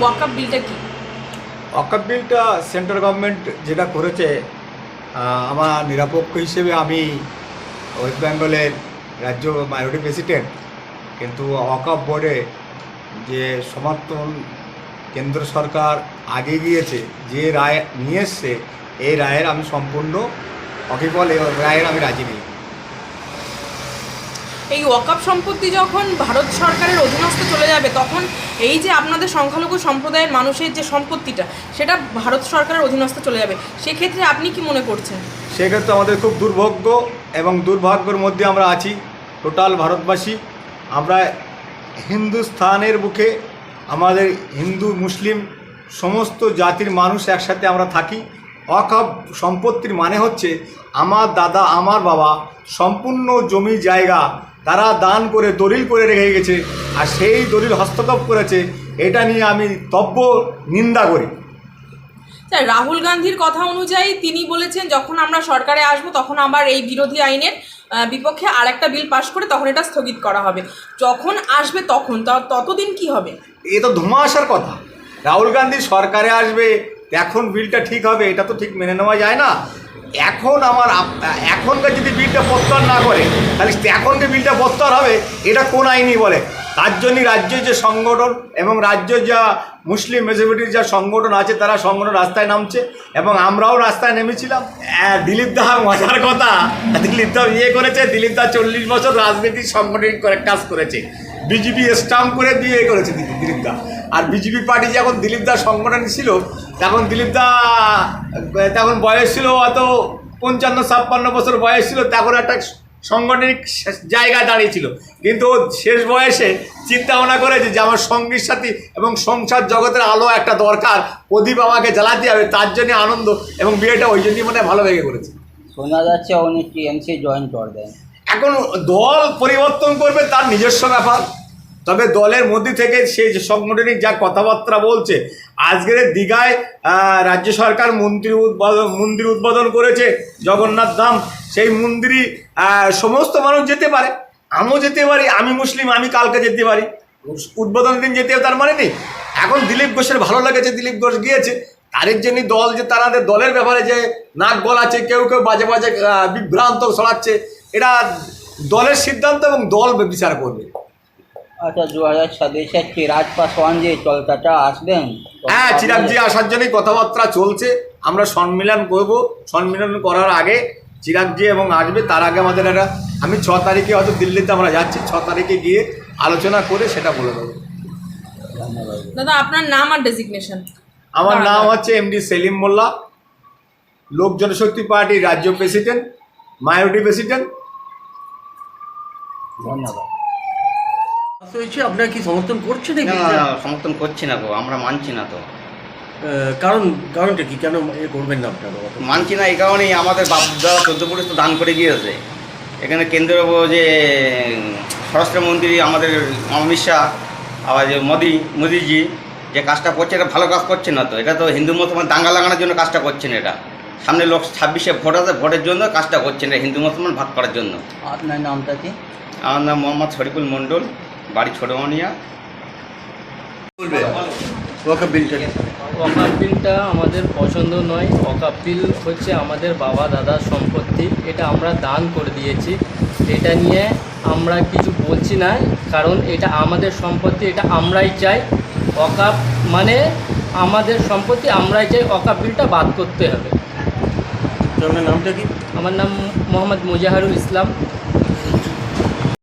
ওয়াকআপ বিলটা কি? অকাপ বিলটা সেন্ট্রাল গভর্নমেন্ট যেটা করেছে আমার নিরপেক্ষ হিসেবে আমি ওয়েস্ট বেঙ্গলের রাজ্য মাইনরিটি প্রেসিডেন্ট কিন্তু অকাপ বোর্ডে যে সমর্থন কেন্দ্র সরকার আগে গিয়েছে যে রায় নিয়ে এসছে, এই রায়ের আমি সম্পূর্ণ অকিফল এই রায়ের আমি রাজি নেই। এই ওয়াকআপ সম্পত্তি যখন ভারত সরকারের অধীনস্থ চলে যাবে, তখন এই যে আপনাদের সংখ্যালঘু সম্প্রদায়ের মানুষের যে সম্পত্তিটা, সেটা ভারত সরকারের অধীনস্থ চলে যাবে। সেক্ষেত্রে আপনি কি মনে করছেন? সেক্ষেত্রে আমাদের খুব দুর্ভাগ্য এবং দুর্ভাগ্যের মধ্যে আমরা আছি, টোটাল ভারতবাসী। আমরা হিন্দুস্থানের বুকে, আমাদের হিন্দু, মুসলিম, সমস্ত জাতির মানুষ একসাথে আমরা থাকি। অকাপ সম্পত্তির মানে হচ্ছে, আমার দাদা, আমার বাবা সম্পূর্ণ জমি জায়গা তারা দান করে দলিল করে রেখে গেছে। আর সেই দলিল হস্তক্ষেপ করেছে এটা নিয়ে আমি তব্য নিন্দা করি। স্যার রাহুল গান্ধীর কথা অনুযায়ী তিনি বলেছেন যখন আমরা সরকারে আসব তখন আবার এই বিরোধী আইনের বিপক্ষে আর একটা বিল পাশ করে তখন এটা স্থগিত করা হবে। যখন আসবে তখন ত- ততদিন কি হবে? এ তো ধোঁয়াশার কথা। রাহুল গান্ধী সরকারে আসবে এখন বিলটা ঠিক হবে এটা তো ঠিক মেনে নেওয়া যায় না। এখন আমার এখনকার যদি বিলটা প্রত্যাহার না করে, তাহলে এখন যে বিলটা প্রত্যাহার হবে, এটা কোন আইনি বলে। তার জন্যই রাজ্যের যে সংগঠন এবং রাজ্যের যা মুসলিম মেজরিটির যা সংগঠন আছে, তারা সংগঠন রাস্তায় নামছে এবং আমরাও রাস্তায় নেমেছিলাম। দিলীপ দা, মজার কথা। দিলীপ দা বিয়ে করেছে, দিলীপ দা চল্লিশ বছর রাজনীতির সংগঠন করে কাজ করেছে। বিজেপি স্টাম্প করে বিয়ে করেছে দিলীপ দিলীপ দা। আর বিজেপি পার্টি যখন দিলীপ দা সংগঠন ছিল তখন দিলীপ দা তখন বয়স ছিল অত পঞ্চান্ন ছাপ্পান্ন বছর বয়স ছিল তখন একটা সাংগঠনিক জায়গায় দাঁড়িয়েছিল কিন্তু ও শেষ বয়সে চিন্তা ভাবনা করেছে যে আমার সঙ্গীর সাথী এবং সংসার জগতের আলো একটা দরকার প্রদীপ আমাকে জ্বালাতে হবে তার জন্য আনন্দ এবং বিয়েটা ওই জন্যই মনে হয় ভালো লেগে করেছে শোনা যাচ্ছে উনি টিএমসি জয়েন করবেন এখন দল পরিবর্তন করবে তার নিজস্ব ব্যাপার। তবে দলের মধ্যে থেকে সেই সাংগঠনিক যা কথাবার্তা বলছে, আজকের দীঘায় রাজ্য সরকার মন্দির উদ্বোধন মন্দির উদ্বোধন করেছে, জগন্নাথ ধাম, সেই মন্দিরই সমস্ত মানুষ যেতে পারে। আমিও যেতে পারি, আমি মুসলিম, আমি কালকে যেতে পারি। উদ্বোধন দিন যেতে তার মানে নেই এখন দিলীপ ঘোষের ভালো লেগেছে, দিলীপ ঘোষ গিয়েছে। তাদের জন্য দল যে তাদের দলের ব্যাপারে যে নাক গলাচ্ছে, কেউ কেউ বাজে বাজে বিভ্রান্ত ছড়াচ্ছে, এটা দলের সিদ্ধান্ত এবং দল বিচার করবে। আচ্ছা দু হাজার ছাব্বিশে চিরাজ পাসওয়ান যে কলকাতা আসবেন? হ্যাঁ চিরাগজি আসার জন্যই কথাবার্তা চলছে। আমরা সম্মিলন করব। সম্মিলন করার আগে চিরাগজি এবং আসবে তার আগে আমাদের একটা আমি ছ তারিখে হয়তো দিল্লিতে আমরা যাচ্ছি ছ তারিখে গিয়ে আলোচনা করে সেটা বলে দেবো। ধন্যবাদ। দাদা আপনার নাম আর ডেজিগনেশন আমার নাম হচ্ছে এমডি সেলিম মোল্লা লোক জনশক্তি পার্টির রাজ্য প্রেসিডেন্ট মাইনরিটি প্রেসিডেন্ট। ধন্যবাদ। হয়েছে আপনারা কি সমর্থন করছেন এই না সমর্থন করছি না গো আমরা মানছি না তো। আহ, কারণ কারণটা কি? কেন এ করবেন না আপনারা? অত? মানছি না এই কারণেই আমাদের বাপদাদা চোদ্দ পুলিশ তো দান করে গিয়েছে। এখানে কেন্দ্রীয় যে স্বরাষ্ট্রমন্ত্রী আমাদের অমিত শাহ আবার যে মোদি মোদিজি যে কাজটা করছে এটা ভালো কাজ করছে না তো। এটা তো হিন্দু মুসলমান দাঙ্গা লাগানোর জন্য কাজটা করছেন এটা। সামনে লোক ছাব্বিশে ভোট আছে ভোটের জন্য কাজটা করছেন এটা হিন্দু মুসলমান ভাগ করার জন্য। আপনার নামটা কি? আমার নাম মোহাম্মদ শরীফুল মণ্ডল। বাড়ি ছোটমনিয়া বিলটা নিয়ে। আমাদের পছন্দ নয়। ওয়াকাপ বিল হচ্ছে আমাদের বাবা দাদার সম্পত্তি। এটা আমরা দান করে দিয়েছি। এটা নিয়ে আমরা কিছু বলছি না কারণ এটা আমাদের সম্পত্তি এটা আমরাই চাই। ওয়াকাপ মানে আমাদের সম্পত্তি আমরাই চাই ওয়াকাপ বিলটা বাদ করতে হবে। আপনার নামটা কি? আমার নাম মোহাম্মদ মুজাহারুল ইসলাম।